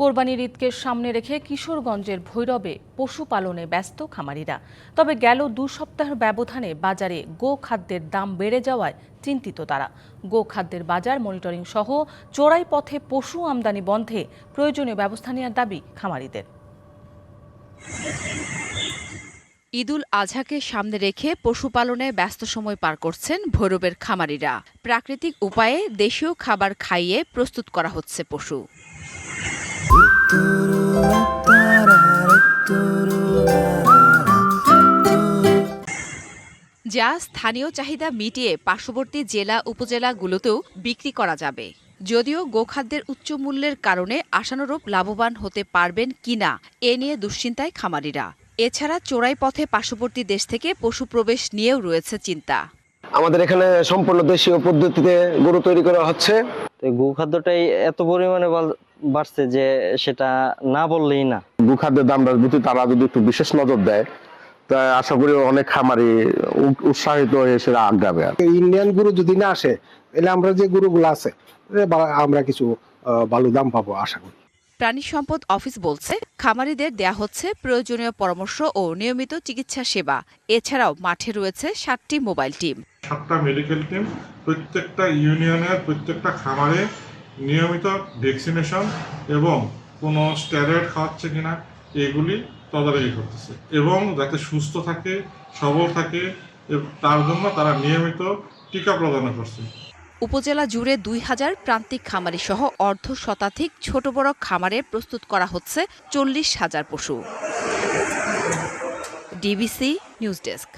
কোরবানির ঈদকে সামনে রেখে কিশোরগঞ্জের ভৈরবে পশুপালনে ব্যস্ত খামারিরা। তবে গেল দু সপ্তাহের ব্যবধানে বাজারে গো খাদ্যের দাম বেড়ে যাওয়ায় চিন্তিত তারা। গো খাদ্যের বাজার মনিটরিং সহ চোরাই পথে পশু আমদানি বন্ধে প্রয়োজনীয় ব্যবস্থা নেওয়ার দাবি খামারিদের। ঈদুল আজহাকে সামনে রেখে পশুপালনে ব্যস্ত সময় পার করছেন ভৈরবের খামারিরা। প্রাকৃতিক উপায়ে দেশীয় খাবার খাইয়ে প্রস্তুত করা হচ্ছে পশু। যা স্থানীয় চাহিদা মিটিয়ে পার্শ্ববর্তী জেলা উপজেলাগুলোতেও বিক্রি করা যাবে। যদিও গোখাদ্যের উচ্চ মূল্যের কারণে আশানুরূপ লাভবান হতে পারবেন কিনা এ নিয়ে দুশ্চিন্তায় খামারিরা। এছাড়া চোরাই পথে পার্শ্ববর্তী দেশ থেকে পশু প্রবেশ নিয়েও রয়েছে চিন্তা। আমাদের এখানে সম্পূর্ণ দেশীয় পদ্ধতিতে গরু তৈরি করা হচ্ছে। গোখাদ্যটাই এত পরিমাণে বাল- বাড়ছে যে সেটা না বললেই না। গোখাদ্যের দামটার প্রতি তারা যদি একটু বিশেষ নজর দেয় তা আশা করি অনেক খামারি উৎসাহিত হয়ে সেটা আগাবে ইন্ডিয়ান গরু যদি না আসে তাহলে আমরা যে গরুগুলো আছে আমরা কিছু ভালো দাম পাবো আশা করি। প্রাণী সম্পদ অফিস বলছে খামারিদের দেয়া হচ্ছে প্রয়োজনীয় পরামর্শ ও নিয়মিত চিকিৎসা সেবা। এছাড়াও মাঠে রয়েছে সাতটি মোবাইল টিম। সাতটা মেডিকেল টিম প্রত্যেকটা ইউনিয়নের প্রত্যেকটা খামারে নিয়মিত ভ্যাকসিনেশন এবং কোনো স্টেরয়েড খাওয়াচ্ছে কিনা, এগুলি তদারকি করতেছে। এবং যাতে সুস্থ থাকে, সবল থাকে তার জন্য তারা নিয়মিত টিকা প্রদান করছে। উপজেলা জুড়ে দুই হাজার প্রান্তিক খামারি সহ অর্ধ শতাধিক ছোট বড় খামারে প্রস্তুত করা হচ্ছে চল্লিশ হাজার পশু। DBC news desk.